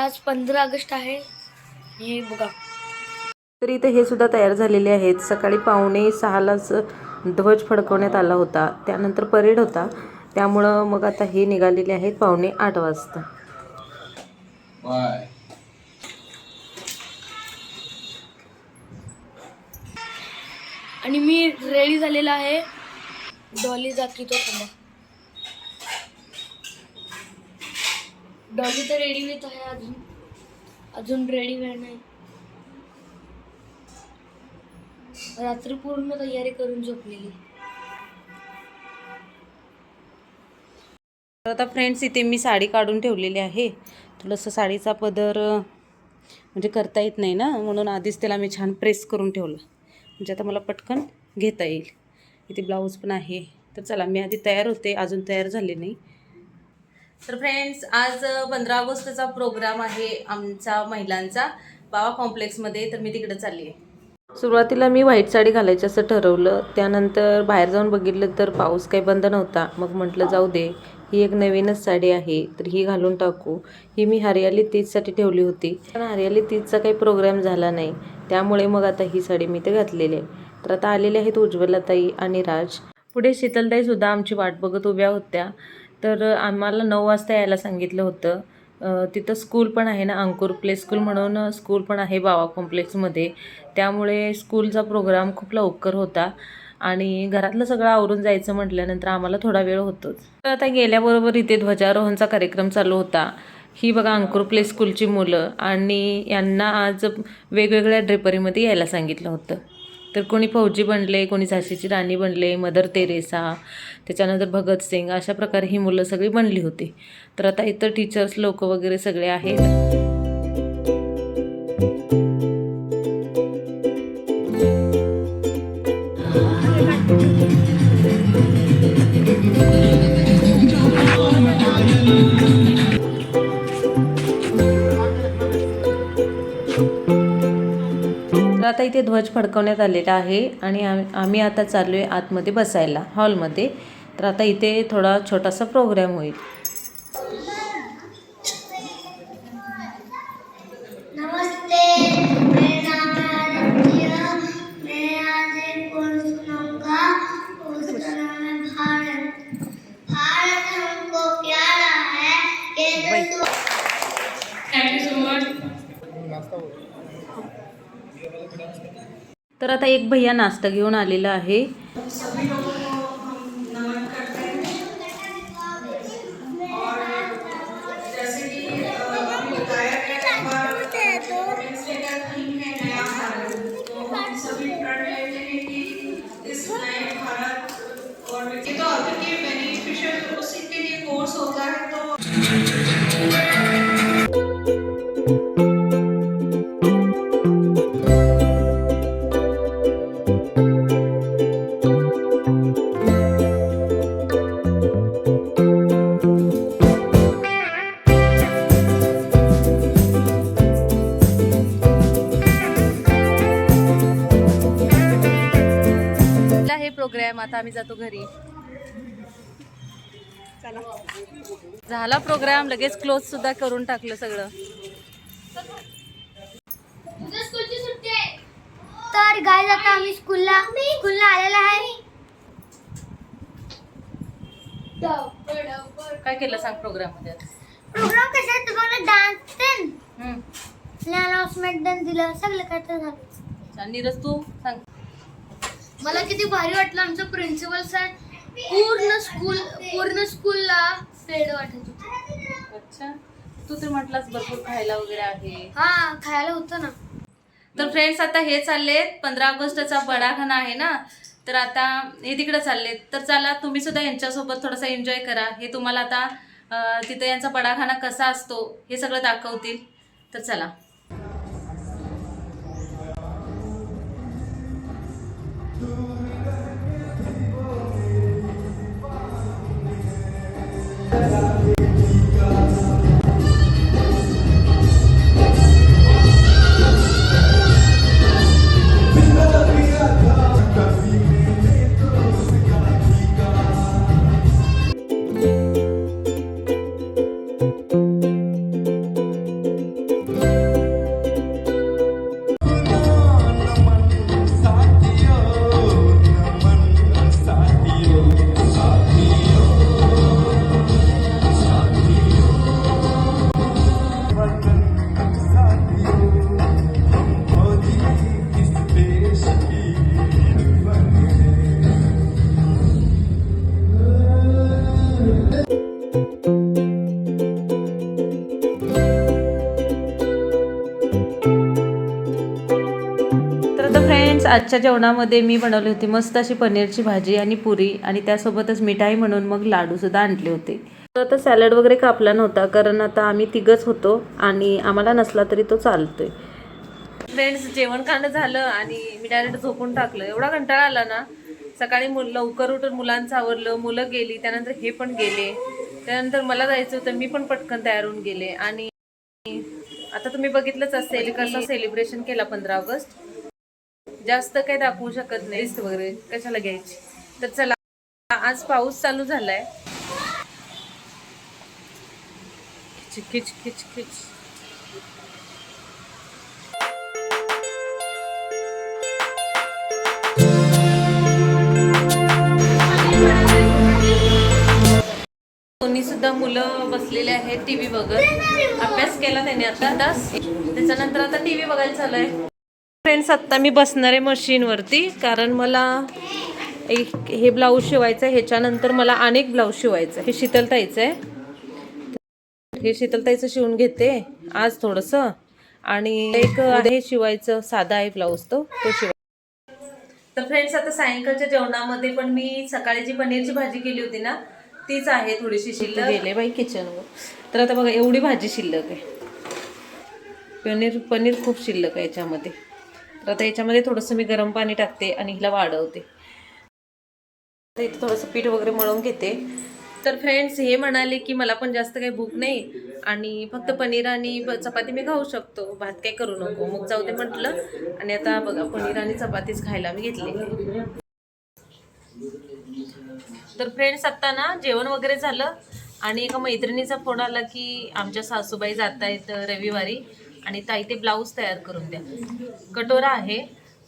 आज पंधरा ऑगस्ट आहे. हे बघा. तर इथे हे सुद्धा तयार झालेले आहेत. सकाळी पावणे सहालाच ध्वज फडकवण्यात आला होता. त्यानंतर परेड होता. त्यामुळं मग आता हे निघालेले आहेत पावणे आठ वाजता. आणि मी रेडी झालेला आहे. डॉली जाती तो थांबा. डॉली तर रेडी होत आहे अजून. अजून रेडी वेळ नाही. रात्री पूर्ण तयारी करून झोपलेली. तर आता फ्रेंड्स इथे मी साडी काढून ठेवलेली आहे. थोडंसं साडीचा पदर म्हणजे करता येत नाही ना म्हणून आधीच त्याला मी छान प्रेस करून ठेवलं. म्हणजे आता मला पटकन घेता येईल. इथे ब्लाऊज पण आहे. तर चला मी आधी तयार होते. अजून तयार झाले नाही. तर फ्रेंड्स आज पंधरा ऑगस्टचा प्रोग्राम आहे आमचा महिलांचा. बावा कॉम्प्लेक्समध्ये तर मी तिकडे चालली आहे. सुरुवातीला मी व्हाईट साडी घालायची असं ठरवलं. त्यानंतर बाहेर जाऊन बघितलं तर पाऊस काही बंद नव्हता. मग म्हटलं जाऊ दे ही एक नवीनच साडी आहे तर ही घालून टाकू. ही मी हरियाली तीजसाठी ठेवली होती. पण हरियाली तीजचा काही प्रोग्राम झाला नाही. त्यामुळे मग आता ही साडी मी ते घातलेली आहे. तर आता आलेले आहेत उज्ज्वलाताई आणि राज. पुढे शीतलताईसुद्धा आमची वाट बघत उभ्या होत्या. तर आम्हाला नऊ वाजता यायला सांगितलं होतं. तिथं स्कूल पण आहे ना अंकुर प्ले स्कूल म्हणून स्कूल पण आहे बावा कॉम्प्लेक्समध्ये. त्यामुळे स्कूलचा प्रोग्राम खूप लवकर होता आणि घरातलं सगळं आवरून जायचं म्हटल्यानंतर आम्हाला थोडा वेळ होतोच. तर आता गेल्याबरोबर इथे ध्वजारोहणचा कार्यक्रम चालू होता. ही बघा अंकुर प्ले स्कूलची मुलं आणि यांना आज वेगवेगळ्या ड्रेपरीमध्ये यायला सांगितलं होतं. तर कोणी फौजी बनले कोणी झाशीची राणी बनले मदर तेरेसा त्याच्यानंतर भगतसिंग अशा प्रकारे ही मुलं सगळी बनली होती. तर आता इतर टीचर्स लोक वगैरे सगळे आहेत. आता इथे ध्वज फडकवण्यात आलेला आहे आणि आम- आम्ही आता चाललो आहे आतमध्ये बसायला हॉलमध्ये तर आता इथे थोडा छोटासा प्रोग्राम होईल. तर आता एक भैया नाश्ता घेऊन आलेला आहे. आता आम्ही जातो घरी. झाला प्रोग्राम लगेच क्लोज सुद्धा करून टाकलं सगळं. तर गाय आता आम्ही स्कूलला स्कूलला आलेला आहे. काय केलं सांग प्रोग्राममध्ये प्रोग्राम कसा तुम्हाला डान्स हम्म. अनाउन्समेंट देन दिलं सगळं काय तर झालं. नीरज तू सांग. मला किती भारी वाटलं. आमचं प्रिन्सिपल सर पूर्ण स्कूल पूर्ण स्कूलला फेड वाटत होतं. अच्छा. तू तर म्हटलास भरपूर खायला वगैरे आहे. हा खायला होतं ना. तर फ्रेंड्स आता हे चाललेत. पंधरा ऑगस्टचा बडाखाना आहे ना. तर आता हे तिकडे चाललेत. तर चला तुम्ही सुद्धा यांच्यासोबत थोडासा एन्जॉय करा. हे तुम्हाला आता तिथं यांचा बडाखाना कसा असतो हे सगळं दाखवतील. तर चला. फ्रेंड्स आजच्या जेवणामध्ये मी बनवली होती मस्त अशी पनीरची भाजी आणि पुरी आणि त्यासोबतच मिठाई म्हणून मग लाडूसुद्धा आणले होते. तर आता सॅलड वगैरे कापला नव्हता कारण आता आम्ही तिघच होतो आणि आम्हाला नसला तरी तो चालतोय. फ्रेंड्स जेवण खाणं झालं आणि मी डायरेक्ट झोपून टाकलं. एवढा कंटाळा आला ना सकाळी मुल लवकर उठून मुलांचं आवरलं मुलं गेली त्यानंतर हे पण गेले. त्यानंतर मला जायचं होतं मी पण पटकन तयार होऊन गेले आणि आता तुम्ही बघितलंच असेल कसं सेलिब्रेशन केला पंधरा ऑगस्ट. जास्त काही दाखवू शकत नाही लिस्ट वगैरे. कशाला घ्यायची? तर चला आज पाऊस चालू झालाय. खिच खिच खिच खिच दोन्ही सुद्धा मुलं बसलेले आहेत टीव्ही बघत. अभ्यास केला त्याने आता तास त्याच्यानंतर आता टीव्ही बघायला चालू आहे. फ्रेंड्स आत्ता मी बसणार आहे मशीनवरती कारण मला एक हे ब्लाऊज शिवायचं आहे ह्याच्यानंतर मला अनेक ब्लाऊज शिवायचं आहे. हे शीतलताईचं आहे. हे शीतलताईचं शिवून घेते आज थोडंसं. आणि एक हे शिवायचं साधा आहे ब्लाऊज तो तो शिवाय तर फ्रेंड्स आता सायंकाळच्या जेवणामध्ये पण मी सकाळी जी पनीरची भाजी केली होती ना तीच आहे थोडीशी शिल्लक. गेले बाई किचनवर तर आता बघा एवढी भाजी शिल्लक आहे. पनीर पनीर खूप शिल्लक आहे याच्यामध्ये. तर आता याच्यामध्ये थोडंसं मी गरम पाणी टाकते आणि हिला वाढवते. आता इथे थोडंसं पीठ वगैरे मळून घेते. तर फ्रेंड्स हे म्हणाले की मला पण जास्त काही भूक नाही आणि फक्त पनीर आणि चपाती मी खाऊ शकतो. भात काही करू नको. मग जाऊ दे म्हटलं आणि आता बघा पनीर आणि चपातीच खायला मी घेतले. तर फ्रेंड्स आत्ता ना जेवण वगैरे झालं आणि एका मैत्रिणीचा फोन आला की आमच्या सासूबाई जात आहेत रविवारी. आणि ताई ते ब्लाऊज तयार करून द्या. कटोरा आहे.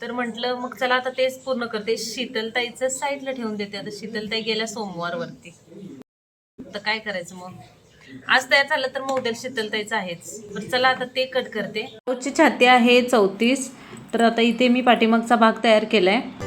तर म्हटलं मग चला आता तेच पूर्ण करते. शीतलताईचं साईडला ठेवून देते. आता शीतलताई गेल्या सोमवारवरती. तर काय करायचं मग? आज तयार झालं तर मग उद्या शीतलताईचं आहेच. तर चला आता ते कट करते. ब्लाऊजची छाती आहे चौतीस. तर आता इथे मी पाठीमागचा भाग तयार केलाय. आहे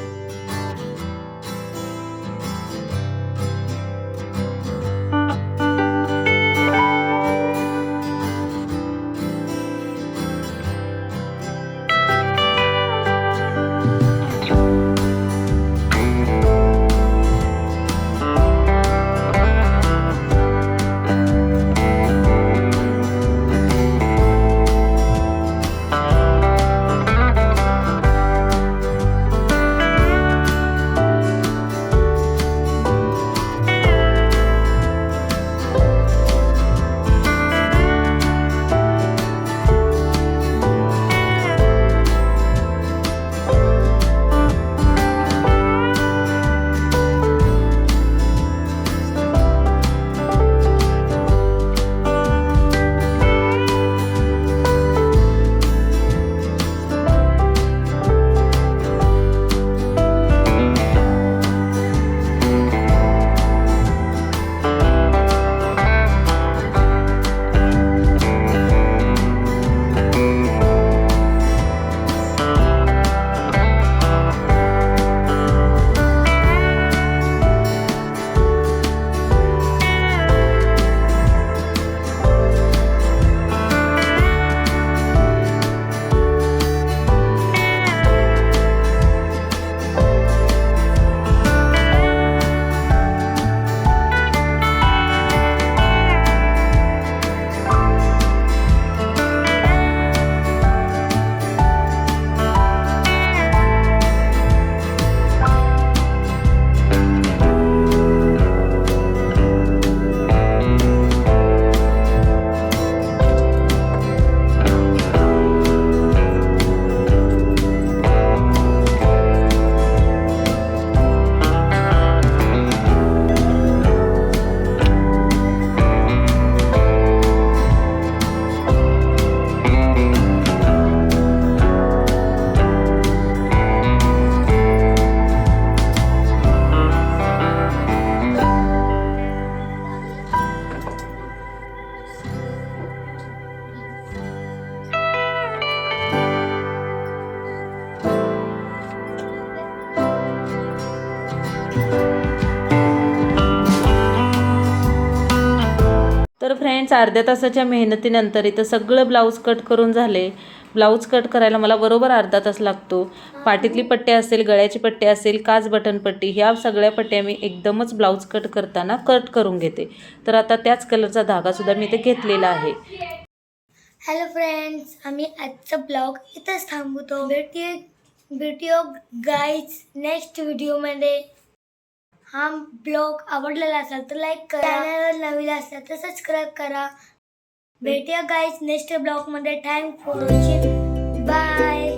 फ्रेंड्स अर्ध्या तासाच्या मेहनतीनंतर इथं सगळं ब्लाऊज कट करून झाले. ब्लाऊज कट करायला मला बरोबर अर्धा तास लागतो. पाठीतली पट्टी असेल गळ्याची पट्टी असेल काच बटन पट्टी ह्या सगळ्या पट्ट्या मी एकदमच ब्लाऊज कट करताना कट करून घेते. तर आता त्याच कलरचा धागासुद्धा मी इथे घेतलेला आहे. हॅलो फ्रेंड्स आम्ही आजचा ब्लॉग इथंच थांबवतो भेटी भेटूया गाईज नेक्स्ट व्हिडिओमध्ये हा ब्लॉग आवडलेला असेल तर लाईक करा. चॅनल नवीन असेल तर सबस्क्राईब करा. भेटूया गाईज नेक्स्ट ब्लॉगमध्ये थँक फॉर वॉचिंग बाय